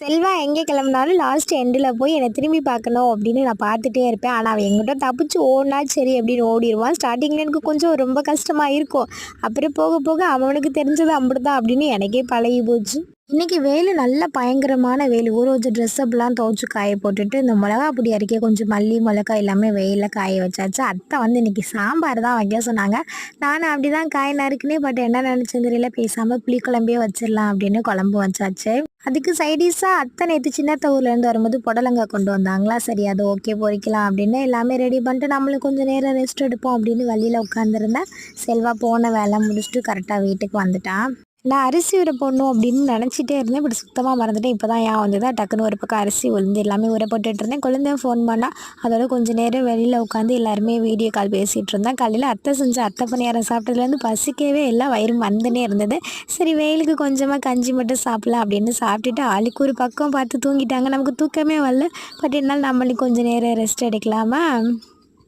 செல்வா எங்கே கிளம்புனாலும் லாஸ்ட் எண்டில் போய் என்னை திரும்பி பார்க்கணும் அப்படின்னு நான் பார்த்துட்டே இருப்பேன். ஆனால் அவன் எங்கிட்ட தப்பிச்சு ஓடினா சரி அப்படின்னு ஓடிடுவான் ஸ்டார்டிங்கில் எனக்கு கொஞ்சம் ரொம்ப கஷ்டமாக இருக்கும். அப்புறம் போக போக அவனுக்கு தெரிஞ்சது அப்படிதான் அப்படின்னு எனக்கே பழகி போச்சு இன்றைக்கி வெயில் நல்ல பயங்கரமான வெயில். ஊற வச்ச ட்ரெஸ் துவச்சி காய போட்டுட்டு இந்த மிளகா பொடி அரைக்க கொஞ்சம் மல்லி மிளகா எல்லாமே வெயிலில் காய வச்சாச்சு. அத்தை வந்து இன்றைக்கி சாம்பார் தான் வைக்க சொன்னாங்க. நானும் அப்படி தான் காய் நறுக்குனே பட் என்ன நினச்சேன் தெரியல. பேசாமல் புளிக்குழம்பே வச்சிடலாம் அப்படின்னு குழம்பு வச்சாச்சு. அதுக்கு சைடிஷாக அத்தை நேற்று சின்னத்த ஊர்லேருந்து வரும்போது புடலங்காய் கொண்டு வந்தாங்களா? சரி அது ஓகே பொறிக்கலாம் அப்படின்னு எல்லாமே ரெடி பண்ணிட்டு நம்மளும் கொஞ்சம் நேரம் ரெஸ்ட் எடுப்போம் அப்படின்னு வழியில் உட்காந்துருந்தேன் செல்வா போன வேலை முடிச்சுட்டு கரெக்டாக வீட்டுக்கு வந்துட்டான். நான் அரிசி ஊற போடணும் அப்படின்னு நினச்சிட்டே இருந்தேன். இப்படி சுத்தமாக மறந்துட்டேன். இப்போ தான் ஏன் வந்ததா டக்குன்னு ஒரு பக்கம் அரிசி உளுந்து எல்லாமே ஊற போட்டுட்டு இருந்தேன். குழந்தைய ஃபோன் பண்ணால் அதோட கொஞ்சம் நேரம் வெளியில் உட்காந்து எல்லாருமே வீடியோ கால் பேசிகிட்டு இருந்தேன் காலையில் அத்தை செஞ்ச அத்தை பணியாரம் சாப்பிட்டதுலேருந்து பசிக்கவே எல்லாம் வயிறு மந்துனே இருந்தது. சரி வெயிலுக்கு கொஞ்சமாக கஞ்சி மட்டும் சாப்பிட்லாம் அப்படின்னு சாப்பிட்டுட்டு ஆளுக்கு ஒரு பக்கம் பார்த்து தூங்கிட்டாங்க. நமக்கு தூக்கமே வரல. பட் என்னால் நம்மளுக்கு கொஞ்சம் நேரம் ரெஸ்ட் எடுக்கலாமா?